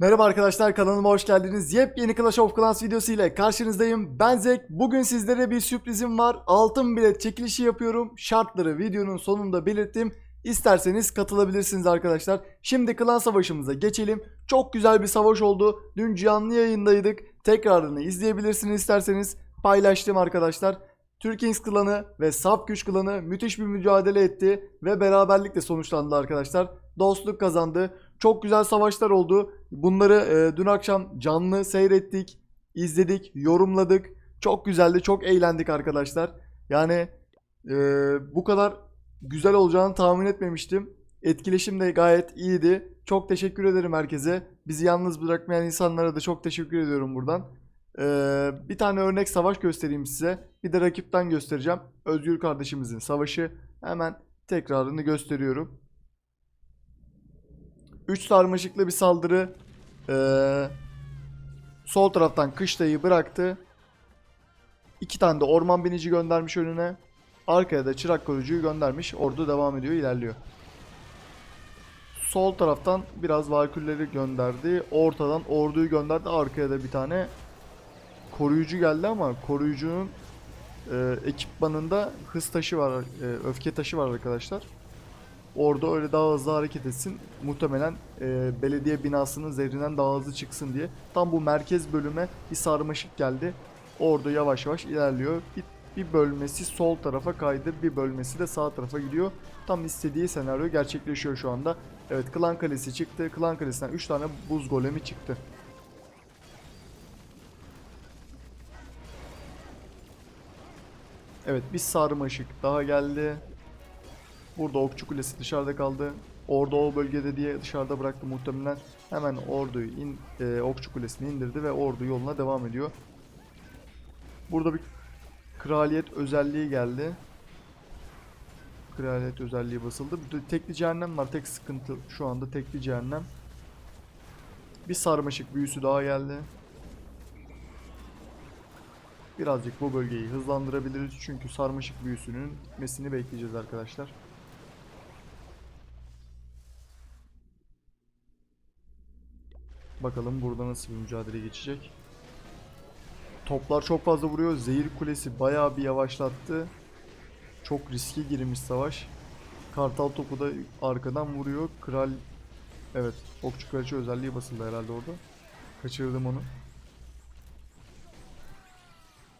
Merhaba arkadaşlar kanalıma hoş geldiniz. Yepyeni Clash of Clans videosu ile karşınızdayım. Ben Zek. Bugün sizlere bir sürprizim var. Altın bilet çekilişi yapıyorum. Şartları videonun sonunda belirttim. İsterseniz katılabilirsiniz arkadaşlar. Şimdi klan savaşımıza geçelim. Çok güzel bir savaş oldu. Dün canlı yayındaydık. Tekrarını izleyebilirsiniz isterseniz. Paylaştım arkadaşlar. Türkings klanı ve Sap Güç klanı müthiş bir mücadele etti ve beraberlikle sonuçlandı arkadaşlar. Dostluk kazandı. Çok güzel savaşlar oldu. Bunları e, dün akşam canlı seyrettik, izledik, yorumladık. Çok güzeldi, çok eğlendik arkadaşlar. Yani e, bu kadar güzel olacağını tahmin etmemiştim. Etkileşim de gayet iyiydi. Çok teşekkür ederim herkese. Bizi yalnız bırakmayan insanlara da çok teşekkür ediyorum buradan. Ee, bir tane örnek savaş göstereyim size. Bir de rakipten göstereceğim. Özgür kardeşimizin savaşı. Hemen tekrarını gösteriyorum. 3 sarmaşıklı bir saldırı. Ee, sol taraftan kışlayı bıraktı. İki tane de orman binici göndermiş önüne. Arkaya da çırak koruyucuyu göndermiş. Ordu devam ediyor, ilerliyor. Sol taraftan biraz valkülleri gönderdi. Ortadan orduyu gönderdi. Arkaya da bir tane koruyucu geldi ama koruyucunun e, ekipmanında hız taşı var, e, öfke taşı var arkadaşlar. Orada öyle daha hızlı hareket etsin. Muhtemelen e, belediye binasının zehrinden daha hızlı çıksın diye. Tam bu merkez bölüme bir sarmaşık geldi. Orada yavaş yavaş ilerliyor. Bir, bir bölmesi sol tarafa kaydı. Bir bölmesi de sağ tarafa gidiyor. Tam istediği senaryo gerçekleşiyor şu anda. Evet Klan Kalesi çıktı. Klan Kalesi'nden 3 tane buz golemi çıktı. Evet bir sarmaşık daha geldi. Burada okçu kulesi dışarıda kaldı. Ordu o bölgede diye dışarıda bıraktı muhtemelen. Hemen orduyu in, e, okçu kulesini indirdi ve ordu yoluna devam ediyor. Burada bir kraliyet özelliği geldi. Kraliyet özelliği basıldı. Bir de tekli cehennem var. Tek sıkıntı şu anda tekli cehennem. Bir sarmaşık büyüsü daha geldi. Birazcık bu bölgeyi hızlandırabiliriz çünkü sarmaşık büyüsünün gitmesini bekleyeceğiz arkadaşlar. Bakalım burada nasıl bir mücadele geçecek. Toplar çok fazla vuruyor. Zehir kulesi bayağı bir yavaşlattı. Çok riske girmiş savaş. Kartal topu da arkadan vuruyor. Kral Evet, okçu kraliçe özelliği basıldı herhalde orada. Kaçırdım onu.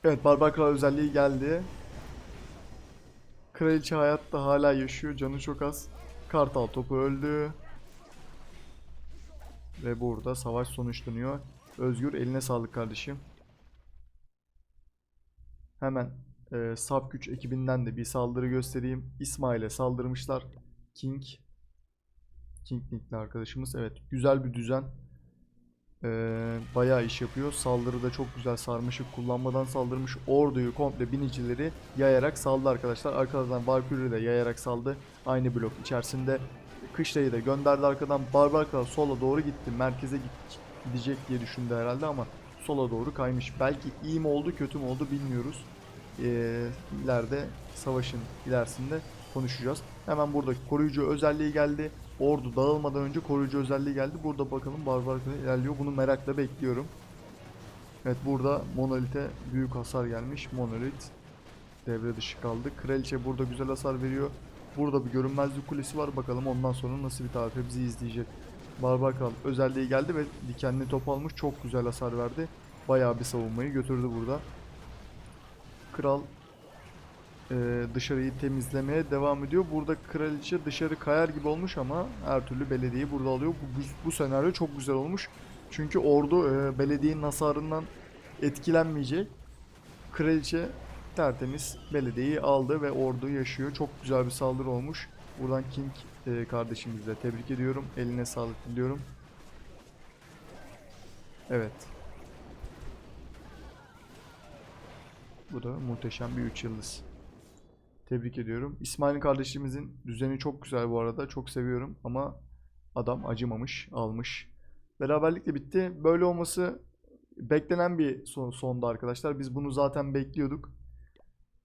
Evet Barbar Kral özelliği geldi. Kraliçe hayatta hala yaşıyor. Canı çok az. Kartal topu öldü. Ve burada savaş sonuçlanıyor. Özgür eline sağlık kardeşim. Hemen e, Sap Güç ekibinden de bir saldırı göstereyim. İsmail'e saldırmışlar. King. King Nick'li arkadaşımız. Evet güzel bir düzen. Ee, bayağı iş yapıyor. Saldırıda çok güzel sarmışık kullanmadan saldırmış. Orduyu komple binicileri yayarak saldı arkadaşlar. Arkadan Valkyrie de yayarak saldı. Aynı blok içerisinde. Kışlayı da gönderdi arkadan. Barbar sola doğru gitti. Merkeze gidecek diye düşündü herhalde ama sola doğru kaymış. Belki iyi mi oldu kötü mü oldu bilmiyoruz. Ee, ileride savaşın ilerisinde konuşacağız. Hemen burada koruyucu özelliği geldi. Ordu dağılmadan önce koruyucu özelliği geldi. Burada bakalım barbar Kral ilerliyor. Bunu merakla bekliyorum. Evet burada monolite büyük hasar gelmiş. Monolit devre dışı kaldı. Kraliçe burada güzel hasar veriyor. Burada bir görünmezlik kulesi var. Bakalım ondan sonra nasıl bir tarife bizi izleyecek. Barbar Kral özelliği geldi ve dikenli top almış. Çok güzel hasar verdi. Bayağı bir savunmayı götürdü burada. Kral e, dışarıyı temizlemeye devam ediyor. Burada kraliçe dışarı kayar gibi olmuş ama her türlü belediyeyi burada alıyor. Bu, bu, bu senaryo çok güzel olmuş. Çünkü ordu e, belediyenin hasarından etkilenmeyecek. Kraliçe tertemiz belediyeyi aldı ve ordu yaşıyor. Çok güzel bir saldırı olmuş. Buradan King e, kardeşimizi de tebrik ediyorum. Eline sağlık diliyorum. Evet. Bu da muhteşem bir 3 yıldız. Tebrik ediyorum. İsmail kardeşimizin düzeni çok güzel bu arada. Çok seviyorum ama adam acımamış, almış. Beraberlik de bitti. Böyle olması beklenen bir son, sondu arkadaşlar. Biz bunu zaten bekliyorduk.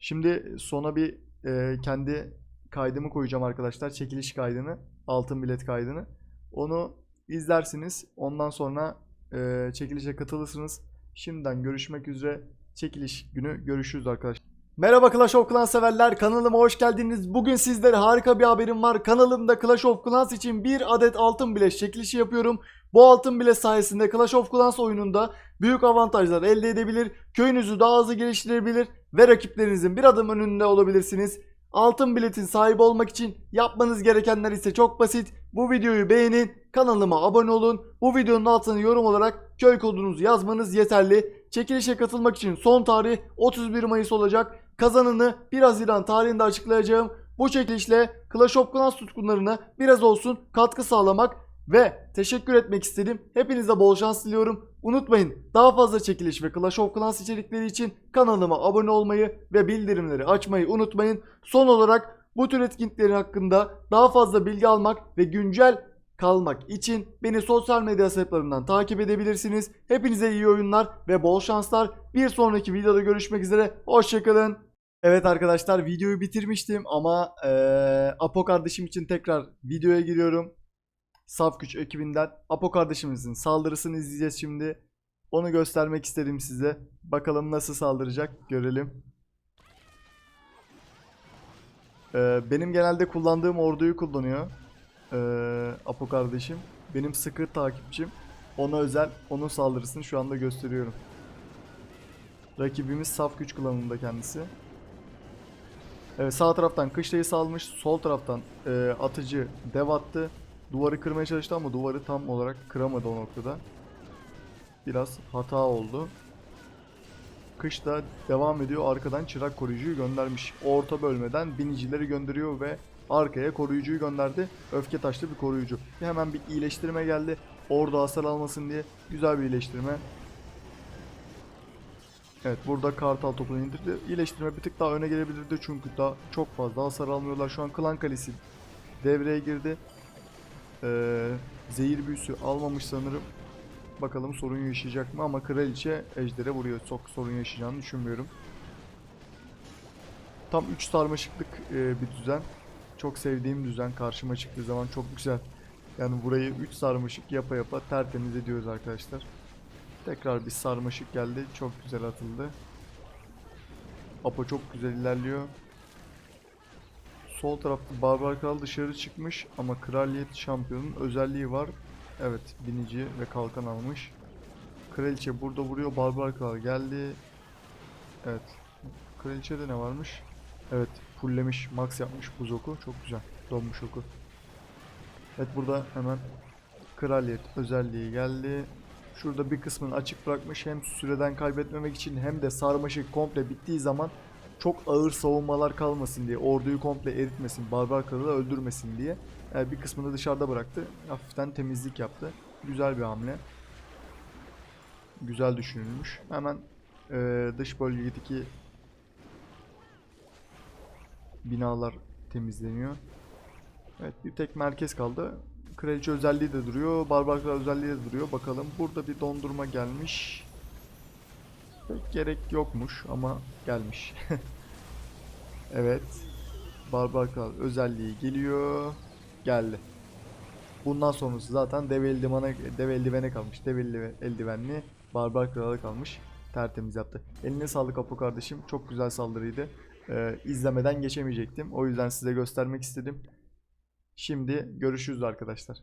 Şimdi sona bir e, kendi kaydımı koyacağım arkadaşlar. Çekiliş kaydını, altın bilet kaydını. Onu izlersiniz. Ondan sonra e, çekilişe katılırsınız. Şimdiden görüşmek üzere. Çekiliş günü görüşürüz arkadaşlar. Merhaba Clash of Clans severler kanalıma hoş geldiniz. Bugün sizlere harika bir haberim var. Kanalımda Clash of Clans için bir adet altın bileş çekilişi yapıyorum. Bu altın bileş sayesinde Clash of Clans oyununda büyük avantajlar elde edebilir, köyünüzü daha hızlı geliştirebilir ve rakiplerinizin bir adım önünde olabilirsiniz. Altın biletin sahibi olmak için yapmanız gerekenler ise çok basit. Bu videoyu beğenin, kanalıma abone olun. Bu videonun altına yorum olarak köy kodunuzu yazmanız yeterli. Çekilişe katılmak için son tarih 31 Mayıs olacak. Kazanını 1 Haziran tarihinde açıklayacağım. Bu çekilişle Clash of Clans tutkunlarına biraz olsun katkı sağlamak ve teşekkür etmek istedim. Hepinize bol şans diliyorum. Unutmayın daha fazla çekiliş ve Clash of Clans içerikleri için kanalıma abone olmayı ve bildirimleri açmayı unutmayın. Son olarak bu tür etkinliklerin hakkında daha fazla bilgi almak ve güncel kalmak için beni sosyal medya hesaplarımdan takip edebilirsiniz. Hepinize iyi oyunlar ve bol şanslar. Bir sonraki videoda görüşmek üzere. Hoşçakalın. Evet arkadaşlar videoyu bitirmiştim ama eee Apo kardeşim için tekrar videoya giriyorum. Saf güç ekibinden Apo kardeşimizin saldırısını izleyeceğiz şimdi. Onu göstermek istedim size. Bakalım nasıl saldıracak görelim. Ee, benim genelde kullandığım orduyu kullanıyor. Ee, Apo kardeşim. Benim sıkı takipçim. Ona özel onun saldırısını şu anda gösteriyorum. Rakibimiz saf güç kullanımında kendisi. Sağ taraftan kışlayı salmış. Sol taraftan e, atıcı dev attı. Duvarı kırmaya çalıştı ama duvarı tam olarak kıramadı o noktada. Biraz hata oldu. Kış da devam ediyor. Arkadan çırak koruyucuyu göndermiş. Orta bölmeden binicileri gönderiyor ve arkaya koruyucuyu gönderdi. Öfke taşlı bir koruyucu. Hemen bir iyileştirme geldi. Orada hasar almasın diye güzel bir iyileştirme. Evet burada kartal topunu indirdi. İyileştirme bir tık daha öne gelebilirdi çünkü daha çok fazla hasar almıyorlar. Şu an klan kalesi devreye girdi. Ee, zehir büyüsü almamış sanırım. Bakalım sorun yaşayacak mı ama kraliçe ejdere vuruyor. Çok sorun yaşayacağını düşünmüyorum. Tam 3 sarmaşıklık e, bir düzen. Çok sevdiğim düzen karşıma çıktığı zaman çok güzel. Yani burayı 3 sarmaşık yapa yapa tertemiz ediyoruz arkadaşlar. Tekrar bir sarmaşık geldi. Çok güzel atıldı. Apo çok güzel ilerliyor. Sol tarafta Barbar Kral dışarı çıkmış ama Kraliyet Şampiyonun özelliği var. Evet binici ve kalkan almış. Kraliçe burada vuruyor. Barbar Kral geldi. Evet. Kraliçe'de ne varmış? Evet fulllemiş. Max yapmış buz oku. Çok güzel. Donmuş oku. Evet burada hemen Kraliyet özelliği geldi. Şurada bir kısmını açık bırakmış. Hem süreden kaybetmemek için hem de sarmaşık komple bittiği zaman çok ağır savunmalar kalmasın diye, orduyu komple eritmesin, barbar kralı öldürmesin diye e, bir kısmını dışarıda bıraktı. Hafiften temizlik yaptı. Güzel bir hamle. Güzel düşünülmüş. Hemen e, dış bölgedeki binalar temizleniyor. Evet bir tek merkez kaldı. Kraliçe özelliği de duruyor. Barbar özelliği de duruyor. Bakalım burada bir dondurma gelmiş. Gerek yokmuş ama gelmiş. evet. Barbar özelliği geliyor. Geldi. Bundan sonrası zaten dev eldivana, dev eldivene kalmış. Dev eldive- eldivenli Barbar Kral'a kalmış. Tertemiz yaptı. Eline sağlık Apo kardeşim. Çok güzel saldırıydı. Ee, izlemeden geçemeyecektim. O yüzden size göstermek istedim. Şimdi görüşürüz arkadaşlar.